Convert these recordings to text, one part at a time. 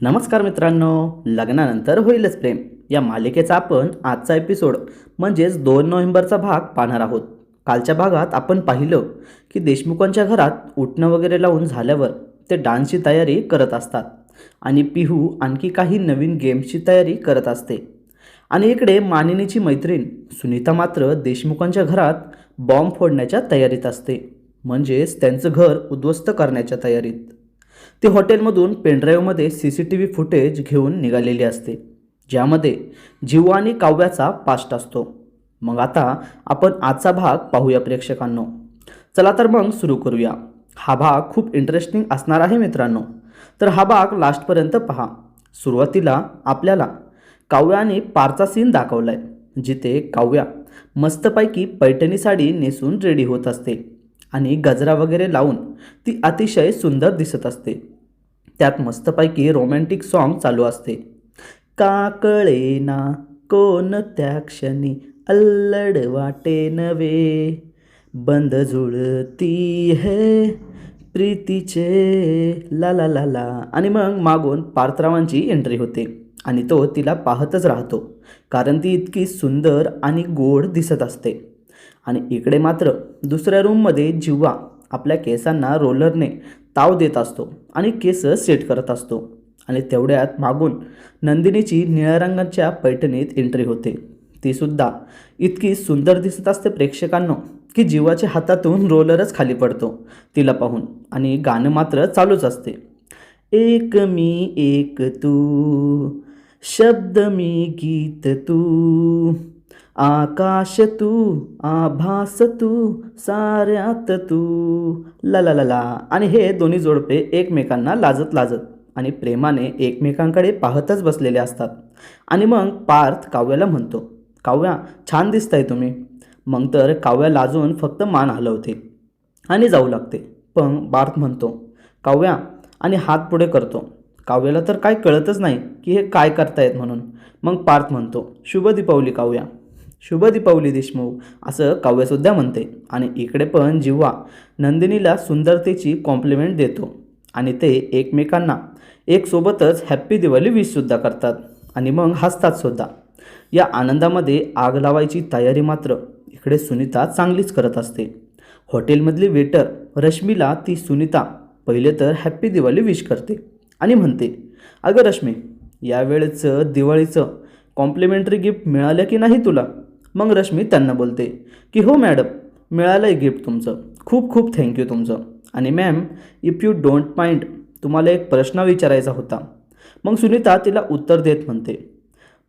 नमस्कार मित्रांनो लग्नानंतर होईलच प्रेम. या मालिकेचा आपण आजचा एपिसोड म्हणजेच दोन नोव्हेंबरचा भाग पाहणार आहोत. कालच्या भागात आपण पाहिलं की देशमुखांच्या घरात उठणं वगैरे लावून झाल्यावर ते डान्सची तयारी करत असतात. आणि पिहू आणखी काही नवीन गेम्सची तयारी करत असते. आणि इकडे मानिनीची मैत्रीण सुनीता मात्र देशमुखांच्या घरात बॉम्ब फोडण्याच्या तयारीत असते. म्हणजेच त्यांचं घर उद्ध्वस्त करण्याच्या तयारीत. ती हॉटेलमधून पेनड्राईव्हमध्ये C C T V footage घेऊन निघालेली असते ज्यामध्ये जीव आणि काव्याचा पास्ट असतो. मग आता आपण आजचा भाग पाहूया प्रेक्षकांनो. चला तर मग सुरू करूया. हा भाग खूप इंटरेस्टिंग असणार आहे मित्रांनो. तर हा भाग लास्टपर्यंत पहा. सुरुवातीला आपल्याला काव्या आणि पारचा सीन दाखवला आहे जिथे काव्या मस्तपैकी पैठणी साडी नेसून रेडी होत असते. आणि गजरा वगैरे लावून ती अतिशय सुंदर दिसत असते. त्यात मस्तपैकी रोमॅन्टिक सॉन्ग चालू असते. का कळेना कोण त्या क्षणी अल्लड वाटे नवे बंद जुळती है प्रीतीचे ला ला ला ला. आणि मग मागून पार्थरावांची एंट्री होते. आणि तो तिला पाहतच राहतो. कारण ती इतकी सुंदर आणि गोड दिसत असते. आणि इकडे मात्र दुसऱ्या रूममध्ये जिव्हा आपल्या केसांना रोलरने ताव देत असतो आणि केस सेट करत असतो. आणि तेवढ्यात मागून नंदिनीची निळ्या रंगाच्या पैठणीत एंट्री होते. तीसुद्धा इतकी सुंदर दिसत असते प्रेक्षकांना की जीवाच्या हातातून रोलरच खाली पडतो तिला पाहून. आणि गाणं मात्र चालूच असते. एक मी एक तू शब्द मी गीत तू. आकाश तू आभास तू साऱ्यात तू ला ला ला ला. आणि हे दोन्ही जोडपे एकमेकांना लाजत लाजत आणि प्रेमाने एकमेकांकडे पाहतच बसलेले असतात. आणि मग पार्थ काव्याला म्हणतो काव्या छान दिसताय तुम्ही. मग तर काव्या लाजून फक्त मान हलवते आणि जाऊ लागते. पण पार्थ म्हणतो काव्या आणि हात पुढे करतो. काव्याला तर काय कळतच नाही की हे काय करतायत म्हणून. मग पार्थ म्हणतो शुभ दीपावली काव्या. शुभ दीपावली देशमुख असं काव्यसुद्धा म्हणते. आणि इकडे पण जिव्हा नंदिनीला सुंदरतेची कॉम्प्लिमेंट देतो. आणि ते एकमेकांना एकसोबतच हॅप्पी दिवाळी विशसुद्धा करतात. आणि मग हसतात सुद्धा. या आनंदामध्ये आग लावायची तयारी मात्र इकडे सुनीता चांगलीच करत असते. हॉटेलमधली वेटर रश्मीला ती सुनीता पहिले तर हॅप्पी दिवाळी विश करते आणि म्हणते अगं रश्मी यावेळेचं दिवाळीचं कॉम्प्लिमेंटरी गिफ्ट मिळालं की नाही तुला? मग रश्मी त्यांना बोलते की हो मॅडम मिळालं आहे गिफ्ट तुमचं. खूप खूप थँक्यू तुमचं. आणि ma'am if you don't mind तुम्हाला एक प्रश्न विचारायचा होता. मग सुनीता तिला उत्तर देत म्हणते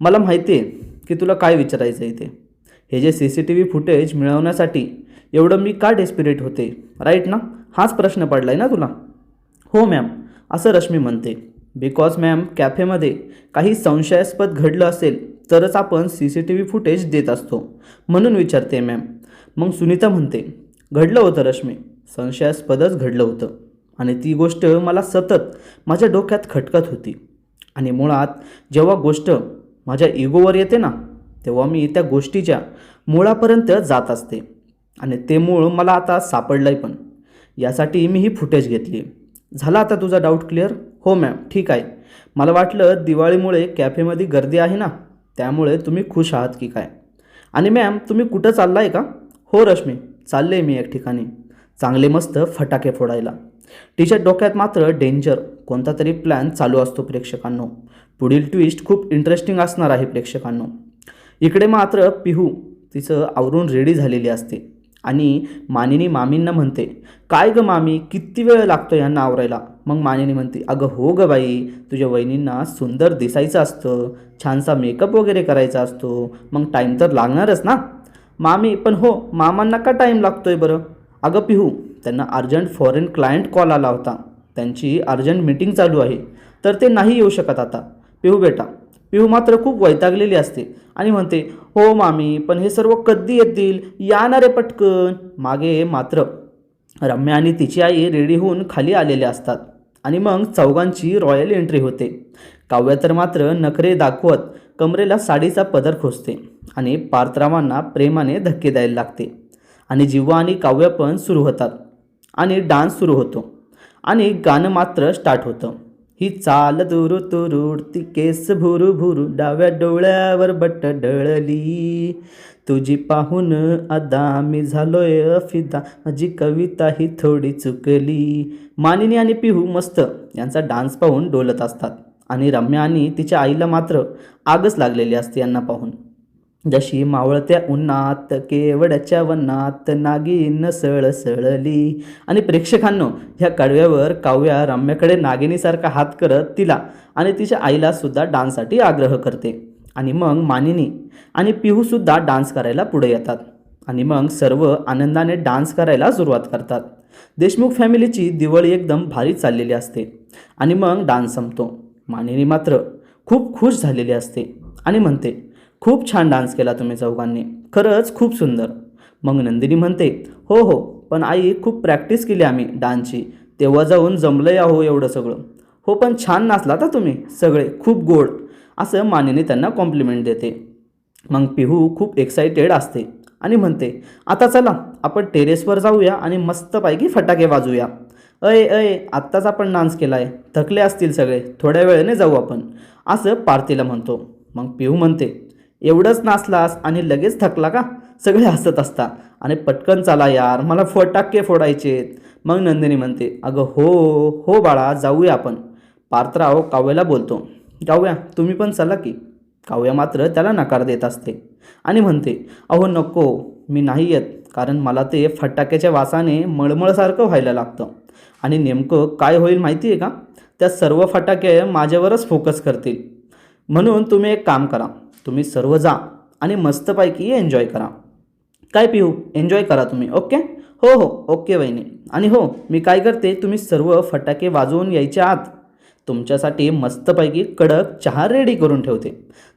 मला माहिती आहे की तुला काय विचारायचं आहे ते हे जे C C T V footage मिळवण्यासाठी एवढं मी का डेस्पिरेट होते? राईट ना? हाच प्रश्न पडला आहे ना तुला? हो मॅम असं रश्मी म्हणते. बिकॉज मॅम कॅफेमध्ये काही संशयास्पद घडलं असेल तरच आपण C C T V footage देत असतो म्हणून विचारते मॅम. मग सुनीता म्हणते घडलं होतं रश्मी. संशयास्पदच घडलं होतं. आणि ती गोष्ट मला सतत माझ्या डोक्यात खटकत होती. आणि मुळात जेव्हा गोष्ट माझ्या इगोवर येते ना तेव्हा मी त्या गोष्टीच्या मुळापर्यंत जात असते. आणि ते मूळ मला आता सापडलं आहे पण. यासाठी मी ही फुटेज घेतली. झाला आता तुझा डाऊट क्लिअर? हो मॅम ठीक आहे. मला वाटलं दिवाळीमुळे कॅफेमध्ये गर्दी आहे ना त्यामुळे तुम्ही खुश आहात की काय? आणि मॅम तुम्ही कुठं चालला आहे का? हो रश्मी चालले आहे मी एक ठिकाणी. चांगले मस्त फटाके फोडायला. तिच्या डोक्यात मात्र डेंजर कोणता तरी प्लॅन चालू असतो प्रेक्षकांनो. पुढील ट्विस्ट खूप इंटरेस्टिंग असणार आहे प्रेक्षकांनो. इकडे मात्र पिहू तिचं आवरून रेडी झालेली असते. आणि मानिनी मामींना म्हणते काय ग मामी किती वेळ लागतो यांना आवरायला? मग मानिनी म्हणते अगं हो ग बाई तुझ्या वहिनींना सुंदर दिसायचं असतं छानसा मेकअप वगैरे करायचा असतो मग टाईम तर लागणारच ना? मामी पण हो मामांना का टाईम लागतोय बरं? अगं पिहू त्यांना अर्जंट फॉरेन क्लायंट कॉल आला होता. त्यांची अर्जंट मीटिंग चालू आहे. तर ते नाही येऊ शकत आता. पिहू बेटा पिहू मात्र खूप वैतागलेली असते आणि म्हणते हो मामी पण हे सर्व कधी येतील? या ना रे पटकन. मागे मात्र रम्या आणि तिची आई रेडी होऊन खाली आलेले असतात. आणि मग चौघांची रॉयल एंट्री होते. काव्या तर मात्र नखरे दाखवत कमरेला साडीचा पदर खोचते आणि पार्थरावांना प्रेमाने धक्के द्यायला लागते. आणि जिव्हा आणि काव्य पण सुरू होतात आणि डान्स सुरू होतो आणि गाणं मात्र स्टार्ट होतं. ही चाल दुरु तुरुड ती केस भुरू भुरू डाव्या डोळ्यावर बट डळली. तुझी पाहून आदा मी झालोय फिदा माझी कविता ही थोडी चुकली. मानिनी आणि पिहू मस्त यांचा डान्स पाहून डोलत असतात आणि रम्या आणि तिच्या आईला मात्र आगच लागलेली असते यांना पाहून. जशी मावळत्या उन्हात केवड्याच्या वनात नागिन सळसळली आणि प्रेक्षकांनो ह्या कडव्यावर काव्या रम्याकडे नागिनीसारखा हात करत तिला आणि तिच्या आईला सुद्धा डान्ससाठी आग्रह करते. आणि मग मानिनी आणि पिहूसुद्धा डान्स करायला पुढे येतात. आणि मग सर्व आनंदाने डान्स करायला सुरुवात करतात. देशमुख फॅमिलीची दिवाळी एकदम भारी चाललेली असते. आणि मग डान्स संपतो. मानिनी मात्र खूप खुश झालेली असते आणि म्हणते खूप छान डान्स केला तुम्ही चौघांनी. खरंच खूप सुंदर. मग नंदिनी म्हणते हो हो पण आई खूप प्रॅक्टिस केली आम्ही डान्सची. तेव्हा जाऊन जमलं आहो एवढं सगळं. हो पण छान नाचला तर तुम्ही सगळे खूप गोड. असं मानेने त्यांना कॉम्प्लिमेंट देते. मग पिहू खूप एक्साइटेड असते आणि म्हणते आता चला आपण टेरेसवर जाऊया आणि मस्तपैकी फटाके वाजूया. अय अय आत्ताच आपण डान्स केला आहे थकले असतील सगळे थोड्या वेळेने जाऊ आपण. असं पार्थिला म्हणतो. मग पिहू म्हणते एवढंच नाचलास आणि लगेच थकला का? सगळे हसत असता आणि पटकन चला यार मला फटाके फोडायचेत मग नंदिनी म्हणते अगं हो हो बाळा जाऊया आपण. पार्थराव काव्याला बोलतो काव्या तुम्ही पण चला की. काव्या मात्र त्याला नकार देत असते. आणि म्हणते अहो नको मी नाही येत कारण मला ते फटाक्याच्या वासाने मळमळसारखं व्हायला लागतं. आणि नेमकं काय होईल माहिती आहे का? त्या सर्व फटाके माझ्यावरच फोकस करतील. म्हणून तुम्ही एक काम करा तुम्ही सर्व जा आणि मस्तपैकी एन्जॉय करा. काय पिहू एन्जॉय करा तुम्ही ओके हो हो ओके वहिनी. आणि हो मी काय करते तुम्ही सर्व फटाके वाजवून यायच्या आत तुमच्यासाठी मस्तपैकी कडक चहा रेडी करून ठेवते.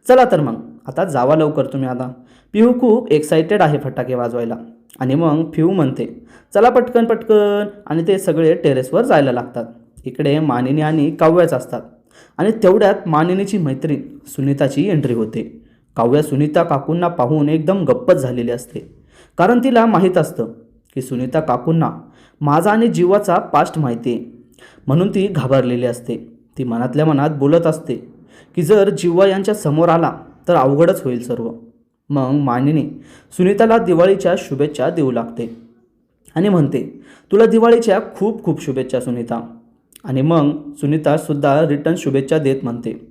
चला तर मग आता जावा लवकर तुम्ही आता. पिहू खूप एक्सायटेड आहे फटाके वाजवायला. आणि मग पिहू म्हणते चला पटकन पटकन. आणि ते सगळे टेरेसवर जायला लागतात. इकडे मानिनी आणि काव्याच असतात. आणि तेवढ्यात मानिनीची मैत्रीण सुनीताची एंट्री होते. काव्या सुनीता काकूंना पाहून एकदम गप्पच झालेली असते. कारण तिला माहीत असतं की सुनीता काकूंना माझा आणि जीवाचा पास्ट माहिती आहे. म्हणून ती घाबरलेली असते. ती मनातल्या मनात बोलत असते की जर जिव्हा यांच्या समोर आला तर अवघडच होईल सर्व. मग मानिनी सुनीताला दिवाळीच्या शुभेच्छा देऊ लागते. आणि म्हणते तुला दिवाळीच्या खूप खूप शुभेच्छा सुनीता. आणि मग सुनीतासुद्धा रिटर्न शुभेच्छा देत म्हणते.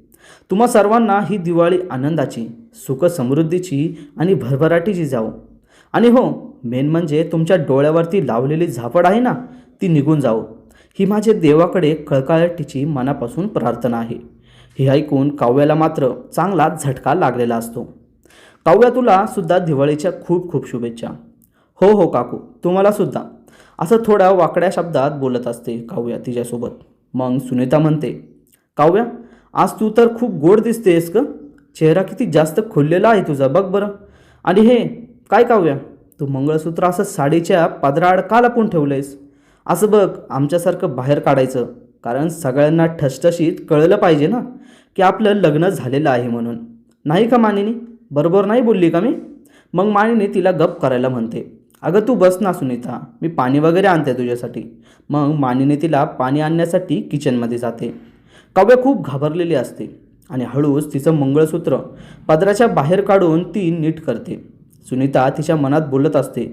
तुम्हा सर्वांना ही दिवाळी आनंदाची सुख समृद्धीची आणि भरभराटीची जाओ आणि हो मेन म्हणजे तुमच्या डोळ्यावरती लावलेली झापड आहे ना ती निघून जाओ ही माझे देवाकडे कळकळाटीची मनापासून प्रार्थना आहे. हे ऐकून काव्याला मात्र चांगला झटका लागलेला असतो. काव्या तुला सुद्धा दिवाळीच्या खूप खूप शुभेच्छा. हो हो काकू तुम्हाला सुद्धा. असं थोड्या वाकड्या शब्दात बोलत असते काव्या तिच्यासोबत. मग सुनीता म्हणते काव्या आज तू तर खूप गोड दिसतेस ग. चेहरा किती जास्त खुललेला आहे तुझा बघ बरं. आणि हे काय काव्या? तू मंगळसूत्र असं साडीच्या पदराआड का लपून ठेवलंयस? असं बघ आमच्यासारखं बाहेर काढायचं. कारण सगळ्यांना ठसठशीत कळलं पाहिजे ना की आपलं लग्न झालेलं आहे म्हणून. नाही का मानिनी? बरोबर नाही बोलली का मी? मग मानिनी तिला गप करायला म्हणते. अगं तू बस ना सुनीता मी पाणी वगैरे आणते तुझ्यासाठी. मग मानिनी तिला पाणी आणण्यासाठी किचनमध्ये जाते. काव्या खूप घाबरलेली असते आणि हळूच तिचं मंगळसूत्र पदराच्या बाहेर काढून ती नीट करते. सुनीता तिच्या मनात बोलत असते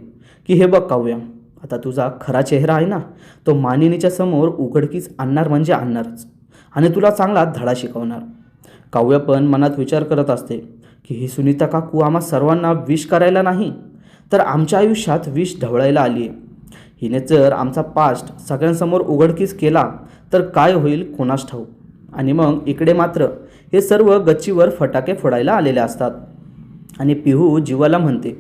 की हे बघ काव्या आता तुझा खरा चेहरा आहे ना तो मानिनीच्या समोर उघडकीच आणणार म्हणजे आणणारच आणि तुला चांगला धडा शिकवणार. काव्य पण मनात विचार करत असते की ही सुनीता काकू आम्हा सर्वांना विष करायला नाही तर आमच्या आयुष्यात विष ढवळायला आली आहे. हिने जर आमचा पास्ट सगळ्यांसमोर उघडकीस केला तर काय होईल कोणास ठाऊक? आणि मग इकडे मात्र हे सर्व गच्चीवर फटाके फोडायला आलेले असतात. आणि पिहू जीवाला म्हणते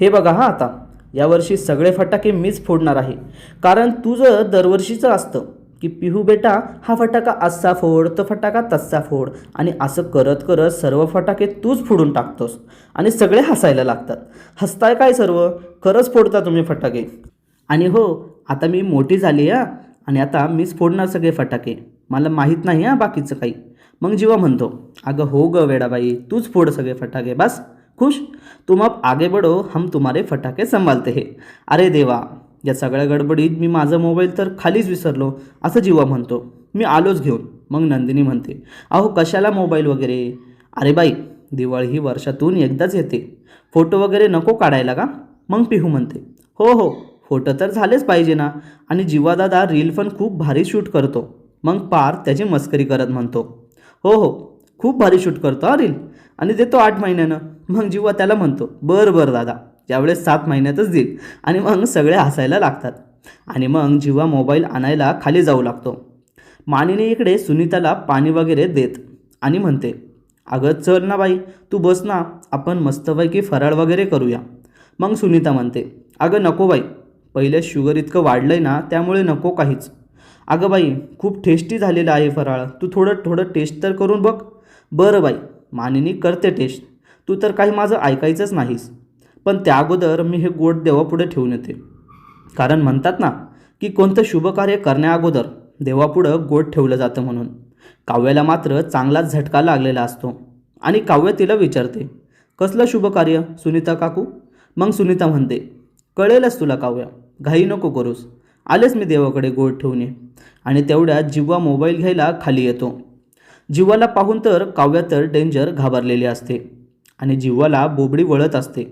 हे बघा हा आता यावर्षी सगळे फटाके मीच फोडणार आहे. कारण तुझं दरवर्षीचं असतं की पिहू बेटा हा फटाका असा फोड तो फटाका तसा फोड. आणि असं करत करत सर्व फटाके तूच फोडून टाकतोस. आणि सगळे हसायला लागतात. हसताय काय सर्व? खरंच फोडता तुम्ही फटाके. आणि हो आता मी मोठी झाली आहे आणि आता मीच फोडणार सगळे फटाके. मला माहीत नाही हा बाकीचं काही. मग जीवा म्हणतो अगं हो ग वेडाबाई तूच फोड सगळे फटाके बस खुश? तुम अब आगे बढ़ो हम तुम्हारे फटाके संभालते हे. अरे देवा या सगळ्या गडबडीत मी माझा मोबाईल तर खालीच विसरलो असं जीवा म्हणतो. मी आलोच घेऊन. मग नंदिनी म्हणते अहो कशाला मोबाईल वगैरे? अरे बाई दिवाळी ही वर्षातून एकदाच येते. फोटो वगैरे नको काढायला का? मग पिहू म्हणते हो हो फोटो तर झालेच पाहिजे ना. आणि जीवादादा रील पण खूप भारी शूट करतो. मग पार त्याची मस्करी करत म्हणतो हो हो खूप भारी शूट करतो हा रील. आणि देतो आठ महिन्यानं. मग जीवा त्याला म्हणतो बरं बरं दादा त्यावेळेस सात महिन्यातच देईल. आणि मग सगळे हसायला लागतात. आणि मग जीवा मोबाईल आणायला खाली जाऊ लागतो. मानिनी इकडे सुनीताला पाणी वगैरे देत आणि म्हणते अगं चल ना बाई तू बस ना आपण मस्तपैकी फराळ वगैरे करूया. मग सुनीता म्हणते अगं नको बाई पहिले शुगर इतकं वाढलं आहे ना त्यामुळे नको काहीच. अगं बाई खूप टेस्टी झालेलं आहे फराळ. तू थोडं थोडं टेस्ट तर करून बघ. बरं बाई मानिनी करते टेस्ट तू तर काही माझं ऐकायचंच नाहीस. पण त्या अगोदर मी हे गोड देवापुढे ठेवून येते. कारण म्हणतात ना की कोणतं शुभकार्य करण्याअगोदर देवापुढं गोड ठेवलं जातं म्हणून. काव्याला मात्र चांगलाच झटका लागलेला असतो. आणि काव्य तिला विचारते कसलं शुभकार्य सुनीता काकू? मग सुनीता म्हणते कळेलच तुला काव्या घाई नको करूस. आलेच मी देवाकडे गोड ठेवून ये. आणि तेवढ्यात जिव्हा मोबाईल घ्यायला खाली येतो. जिव्हाला पाहून तर काव्या तर डेंजर घाबरलेली असते. आणि जिव्हाला बोबडी वळत असते.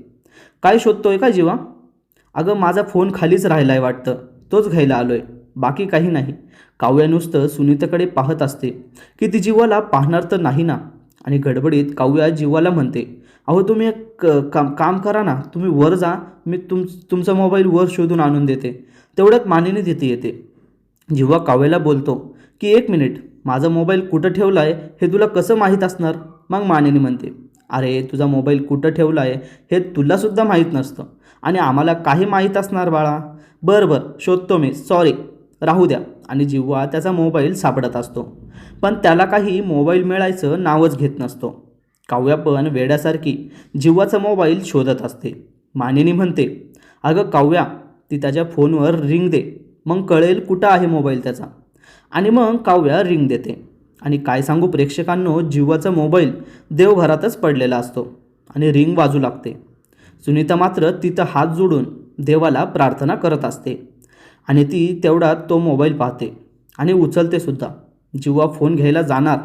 काय शोधतोय का जिवा? अगं माझा फोन खालीच राहिला आहे वाटतं. तोच घ्यायला आलो आहे बाकी काही नाही. काव्या नुसतं सुनीताकडे पाहत असते. की ती जीवाला पाहणार तर नाही ना? आणि गडबडीत काव्या जीवाला म्हणते अहो तुम्ही एक काम काम करा ना. तुम्ही वर जा. मी तुम तुमचा मोबाईल वर शोधून आणून देते. तेवढ्यात मानिनी तिथे येते. जेव्हा काव्याला बोलतो की एक मिनिट माझा मोबाईल कुठं ठेवला आहे हे तुला कसं माहीत असणार? मग मानिनी म्हणते अरे तुझा मोबाईल कुठं ठेवला आहे हे तुलासुद्धा माहीत नसतं. आणि आम्हाला काही माहीत असणार बाळा. बरं बरं शोधतो मी. सॉरी. राहू द्या. आणि जिव्हा त्याचा मोबाईल सापडत असतो. पण त्याला काही मोबाईल मिळायचं नावच घेत नसतो. काव्या पण वेड्यासारखी जिव्हाचा मोबाईल शोधत असते. मानिनी म्हणते अगं काव्या ती त्याच्या फोनवर रिंग दे. मग कळेल कुठं आहे मोबाईल त्याचा. आणि मग काव्या रिंग देते. आणि काय सांगू प्रेक्षकांनो जिवाचा मोबाईल देवघरातच पडलेला असतो. आणि रिंग वाजू लागते. सुनीता मात्र तिथं हात जोडून देवाला प्रार्थना करत असते. आणि ती तेवढ्यात तो मोबाईल पाहते. आणि उचलते सुद्धा. जीवा फोन घ्यायला जाणार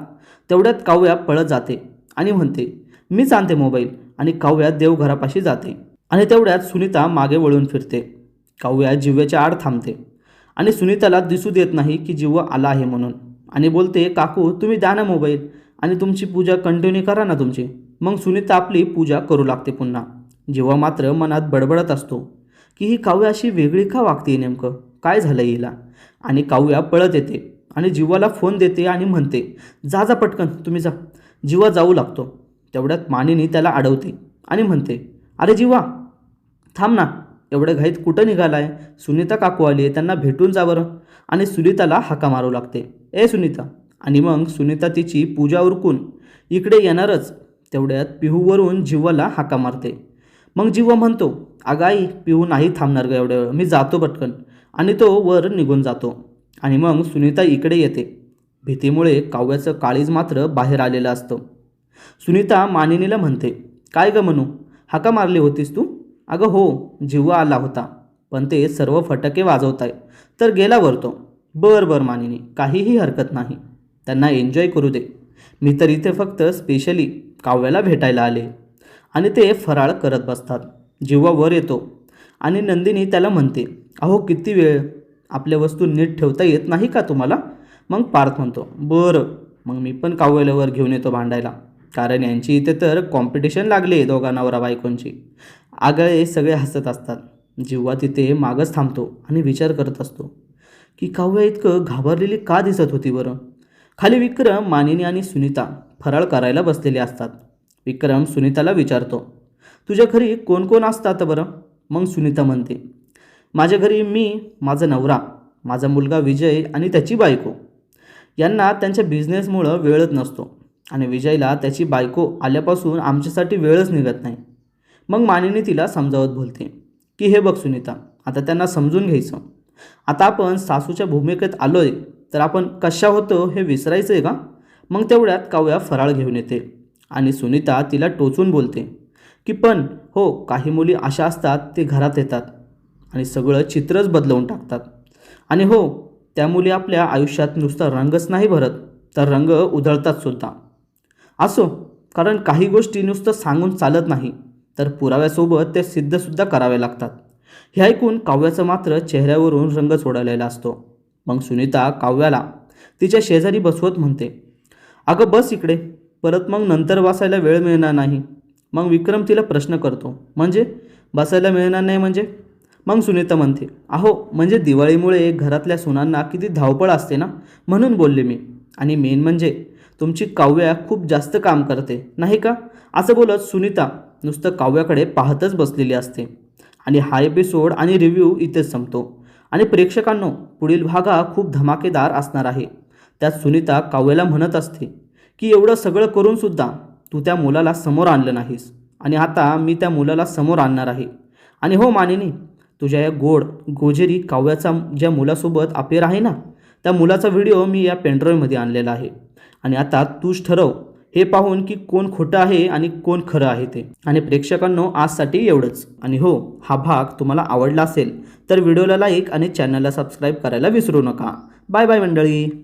तेवढ्यात काव्या पळत जाते. आणि म्हणते मीच आणते मोबाईल. आणि काव्या देवघरापाशी जाते. आणि तेवढ्यात सुनीता मागे वळून फिरते. काव्या जिव्याच्या आड थांबते. आणि सुनीताला दिसू देत नाही की जिव्वा आला आहे म्हणून. आणि बोलते काकू तुम्ही द्या ना मोबाईल आणि तुमची पूजा कंटिन्यू करा ना तुमची. मग सुनीता आपली पूजा करू लागते पुन्हा. जेव्हा मात्र मनात बडबडत असतो की ही काव्या अशी वेगळी का वागते नेमकं? काय झालं हिला? आणि काव्या पळत येते आणि जीवाला फोन देते आणि म्हणते जा जा पटकन तुम्ही जा. जीवा जाऊ लागतो. तेवढ्यात मानिनी त्याला अडवते आणि म्हणते अरे जीवा थांब ना. एवढं घाईत कुठं निघालाय? सुनीता काकू आली आहे त्यांना भेटून जा बरं. आणि सुनीताला हाका मारू लागते. ए सुनीता. आणि मग सुनीता तिची पूजा उरकून इकडे येणारच. तेवढ्यात पिहूवरून जीवाला हाका मारते. मग जिव्हा म्हणतो अगं आई पिहू नाही थांबणार ग एवढ्या वेळ मी जातो पटकन. आणि तो वर निघून जातो. आणि मग सुनीता इकडे येते. भीतीमुळे काव्याचं काळीज मात्र बाहेर आलेलं असतं. सुनीता मानिनीला म्हणते काय ग म्हणू हाका मारली होतीस तू? अगं हो जिव्हा आला होता पण ते सर्व फटके वाजवताय. तर गेला वर तो. बर बर मानिनी काहीही हरकत नाही. त्यांना एन्जॉय करू दे. मी तर इथे फक्त स्पेशली काव्याला भेटायला आले. आणि ते फराळ करत बसतात. जिव्हा वर येतो. आणि नंदिनी त्याला म्हणते अहो किती वेळ? आपल्या वस्तू नीट ठेवता येत नाही का तुम्हाला? मग पार्थ म्हणतो बरं मग मी पण काव्याला वर घेऊन येतो भांडायला. कारण यांची इथे तर कॉम्पिटिशन लागली आहे दोघा नवरा बायकोंची. आगळे सगळे हसत असतात. जेव्हा तिथे मागच थांबतो आणि विचार करत असतो की काव्या इतकं घाबरलेली का दिसत होती बरं? खाली विक्रम मानिनी आणि सुनीता फराळ करायला बसलेले असतात. विक्रम सुनीताला विचारतो तुझ्या घरी कोण कोण असतात बरं? मग सुनीता म्हणते माझ्या घरी मी माझा नवरा माझा मुलगा विजय आणि त्याची बायको. यांना त्यांच्या बिझनेसमुळं वेळच नसतो आणि विजयला त्याची बायको आल्यापासून आमच्यासाठी वेळच निघत नाही. मग मानेने तिला समजावत बोलते की हे बघ सुनीता आता त्यांना समजून घ्यायचं. आता आपण सासूच्या भूमिकेत आलो आहे तर आपण कशा होतो हे विसरायचं आहे का? मग तेवढ्यात काव्या फराळ घेऊन येते आणि सुनीता तिला टोचून बोलते की पण हो काही मुली अशा असतात ते घरात येतात आणि सगळं चित्रच बदलवून टाकतात. आणि हो त्या मुली आपल्या आयुष्यात नुसता रंगच नाही भरत तर रंग उधळतात सुद्धा. असो कारण काही गोष्टी नुसतं सांगून चालत नाही. तर पुराव्यासोबत ते सिद्धसुद्धा करावे लागतात. हे ऐकून काव्याचं मात्र चेहऱ्यावरून रंग सोडलेला असतो. मग सुनीता काव्याला तिच्या शेजारी बसवत म्हणते अगं बस इकडे. परत मग नंतर बसायला वेळ मिळणार नाही. मग विक्रम तिला प्रश्न करतो म्हणजे? बसायला मिळणार नाही म्हणजे? मग सुनीता म्हणते अहो म्हणजे दिवाळीमुळे घरातल्या सुनांना किती धावपळ असते ना? म्हणून बोलले मी. आणि मेन म्हणजे तुमची काव्या खूप जास्त काम करते नाही का? असं बोलत सुनीता नुसतं काव्याकडे पाहतच बसलेली असते. आणि हा एपिसोड आणि रिव्ह्यू इथेच संपतो. आणि प्रेक्षकांनो पुढील भागा खूप धमाकेदार असणार आहे. त्यात सुनीता काव्याला म्हणत असते की एवढं सगळं करूनसुद्धा तू त्या मुलाला समोर आणलं नाहीस. आणि आता मी त्या मुलाला समोर आणणार आहे. आणि हो मानिनी तुझ्या या गोड गोजेरी काव्याचा ज्या मुलासोबत अपेर आहे ना त्या मुलाचा व्हिडिओ मी या पेनड्राईव्हमध्ये आणलेला आहे. आणि आता तूच ठरव हे पाहून की कोण खोटं आहे आणि कोण खरं आहे ते. आणि प्रेक्षकांनो आजसाठी एवढंच. आणि हो हा भाग तुम्हाला आवडला असेल तर व्हिडिओला लाईक आणि चॅनलला सबस्क्राईब करायला विसरू नका. बाय बाय मंडळी.